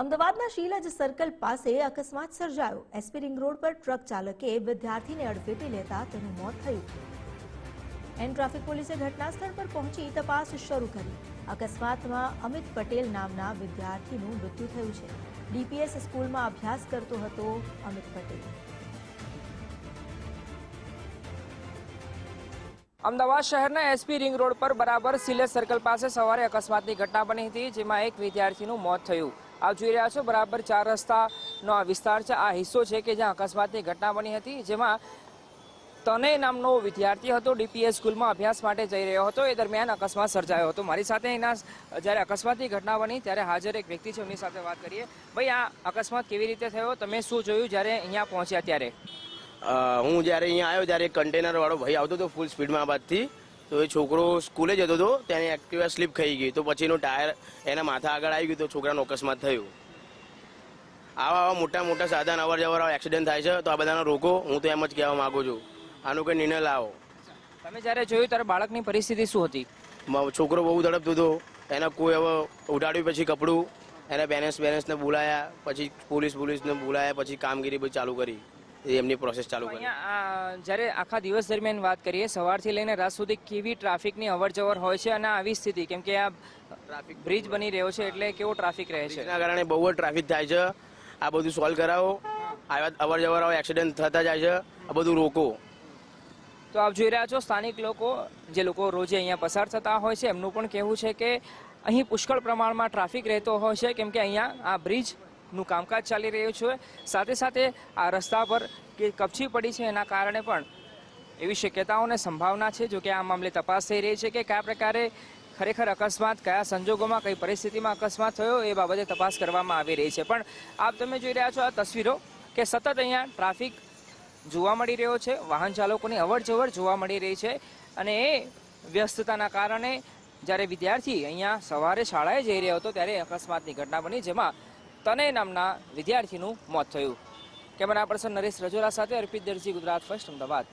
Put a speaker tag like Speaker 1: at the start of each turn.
Speaker 1: અમદાવાદના શીલજ સર્કલ પાસે અકસ્માત સર્જાયો. એસપી રિંગ રોડ પર ટ્રક ચાલકે વિદ્યાર્થીને અડફેટે લેતા તેનું મોત થયું. એન ટ્રાફિક પોલીસે ઘટના સ્થળ પર પહોંચી તપાસ શરૂ કરી. અકસ્માતમાં અમિત પટેલ નામના વિદ્યાર્થીનું મૃત્યુ થયું છે. ડીપીએસ સ્કૂલમાં અભ્યાસ કરતો હતો અમિત પટેલ.
Speaker 2: અમદાવાદ શહેરના એસપી રિંગ રોડ પર બરાબર સિલેજ સર્કલ પાસે સવારે અકસ્માતની ઘટના બની હતી, જેમાં એક વિદ્યાર્થીનું મોત થયું. આપ જોઈ રહ્યા છો બરાબર ચાર રસ્તાનો આ વિસ્તાર છે. આ હિસ્સો છે કે જ્યાં અકસ્માતની ઘટના બની હતી, જેમાં તને નામનો વિદ્યાર્થી હતો, ડીપીએસ સ્કૂલમાં અભ્યાસ માટે જઈ રહ્યો હતો. એ દરમિયાન અકસ્માત સર્જાયો હતો. મારી સાથે એના જ્યારે અકસ્માતની ઘટના બની, ત્યારે હાજર એક વ્યક્તિ છે. એમની સાથે વાત કરીએ. ભાઈ, આ અકસ્માત કેવી રીતે થયો? તમે શું જોયું જ્યારે અહીંયા પહોંચ્યા ત્યારે?
Speaker 3: હું જ્યારે અહીંયા આવ્યો, ત્યારે એક કન્ટેનર ભાઈ આવતો હતો ફૂલ સ્પીડમાં આ બાજથી. તો એ છોકરો સ્કૂલે જતો હતો ત્યાં એક્ટિવા સ્લીપ ખાઈ ગઈ. તો પછી એનું ટાયર એના માથા આગળ આવી ગયું તો છોકરાનો અકસ્માત થયું. આવા આવા મોટા મોટા સાધન અવર જવર એક્સિડન્ટ થાય છે તો આ બધાને રોકો હું તો એમ જ કહેવા માગું છું. આનો કંઈ નિર્ણય લાવો.
Speaker 2: તમે જ્યારે જોયું ત્યારે બાળકની પરિસ્થિતિ શું હતી?
Speaker 3: છોકરો બહુ ઝડપતો હતો. એને કોઈ હવે ઉડાડ્યું પછી કપડું એને બેલેન્સ બેલેન્સને બોલાયા પછી પોલીસ પોલીસને બોલાયા પછી કામગીરી બધી ચાલુ કરી. એમની પ્રોસેસ ચાલુ કરી.
Speaker 2: જ્યારે આખા દિવસ દરમિયાન વાત કરીએ સવારથી લઈને રાત સુધી કેવી ટ્રાફિકની અવરજવર હોય છે અને આવી સ્થિતિ? કેમ કે આ
Speaker 3: ટ્રાફિક
Speaker 2: બ્રિજ બની રહ્યો છે એટલે કેવો ટ્રાફિક રહે છે?
Speaker 3: એના કારણે બહુ જ ટ્રાફિક થાય છે. આ બધું સોલ્વ કરાવો. આવા અવર જવર એક્સિડન્ટ થતા જાય છે. આ બધું રોકો.
Speaker 2: તો આપ જોઈ રહ્યા છો સ્થાનિક લોકો જે લોકો રોજે અહીંયા પસાર થતા હોય છે એમનું પણ કહેવું છે કે અહીં પુષ્કળ પ્રમાણમાં ટ્રાફિક રહેતો હોય છે. કેમ કે અહીંયા આ બ્રિજનું કામકાજ ચાલી રહ્યું છે. સાથે સાથે આ રસ્તા પર કે કપચી પડી છે એના કારણે પણ એવી શક્યતાઓને સંભાવના છે, જો કે આ મામલે તપાસ થઈ રહી છે કે કયા પ્રકારે ખરેખર અકસ્માત, કયા સંજોગોમાં, કઈ પરિસ્થિતિમાં અકસ્માત થયો એ બાબતે તપાસ કરવામાં આવી રહી છે. પણ આપ તમે જોઈ રહ્યા છો આ તસવીરો કે સતત અહીંયા ટ્રાફિક જોવા મળી રહ્યો છે, વાહન ચાલકોની અવર જવર જોવા મળી રહી છે અને એ વ્યસ્તતાના કારણે જ્યારે વિદ્યાર્થી અહીંયા સવારે શાળાએ જઈ રહ્યો હતો ત્યારે અકસ્માતની ઘટના બની, જેમાં તને નામના વિદ્યાર્થીનું મોત થયું. કેમેરા પર્સન નરેશ રજોરા સાથે અર્પિત દરજી, ગુજરાત ફર્સ્ટ અમદાવાદ.